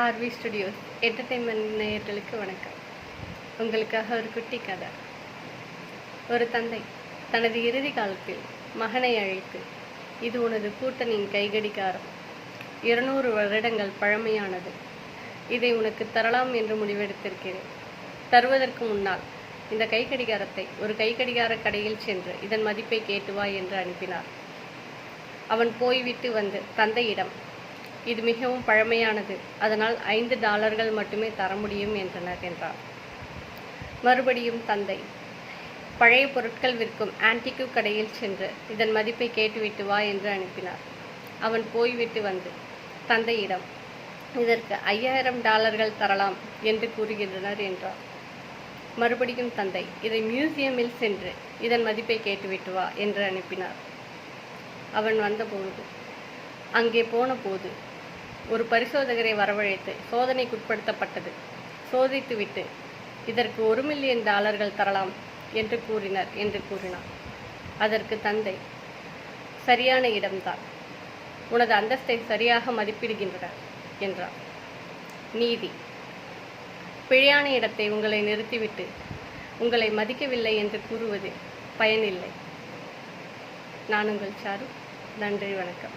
RV studios entertainment நேயர்களுக்கு வணக்கம். உங்களுக்காக ஒரு குட்டி கதை. ஒரு தந்தை தனது இறுதி காலத்தில் மகனை அழைத்து இது உனது கூட்டணியின் கைகடிகாரம். இருநூறு வருடங்கள் பழமையானது. இதை உனக்கு தரலாம் என்று முடிவெடுத்திருக்கிறேன். தருவதற்கு முன்னால் இந்த கைகடிகாரத்தை ஒரு கைகடிகார கடையில் சென்று இதன் மதிப்பை கேட்டு வா என்று அனுப்பினார். அவன் போய்விட்டு வந்து தந்தையிடம் இது மிகவும் பழமையானது. அதனால் ஐந்து டாலர்கள் மட்டுமே தர முடியும் என்றனர் என்றார். மறுபடியும் தந்தை பழைய பொருட்கள் விற்கும் ஆன்டிக்கு கடையில் சென்று இதன் மதிப்பை கேட்டுவிட்டு வா என்று அனுப்பினார். அவன் போய்விட்டு வந்து தந்தையிடம் இதற்கு ஐயாயிரம் டாலர்கள் தரலாம் என்று கூறுகின்றனர் என்றார். மறுபடியும் தந்தை இதை மியூசியமில் சென்று இதன் மதிப்பை கேட்டுவிட்டு வா என்று அனுப்பினார். அவன் வந்தபொழுது அங்கே போன போது ஒரு பரிசோதகரை வரவழைத்து சோதனைக்குட்படுத்தப்பட்டது. சோதித்துவிட்டு இதற்கு ஒரு மில்லியன் டாலர்கள் தரலாம் என்று கூறினர் என்று கூறினார். அதற்கு தந்தை சரியான இடம்தான். உனது அந்தஸ்தை சரியாக மதிப்பிடுகின்றனர் என்றார். நீதி. பிழையான இடத்தை உங்களை நிறுத்திவிட்டு உங்களை மதிக்கவில்லை என்று கூறுவது பயனில்லை. நான் உங்கள் சாரு. நன்றி வணக்கம்.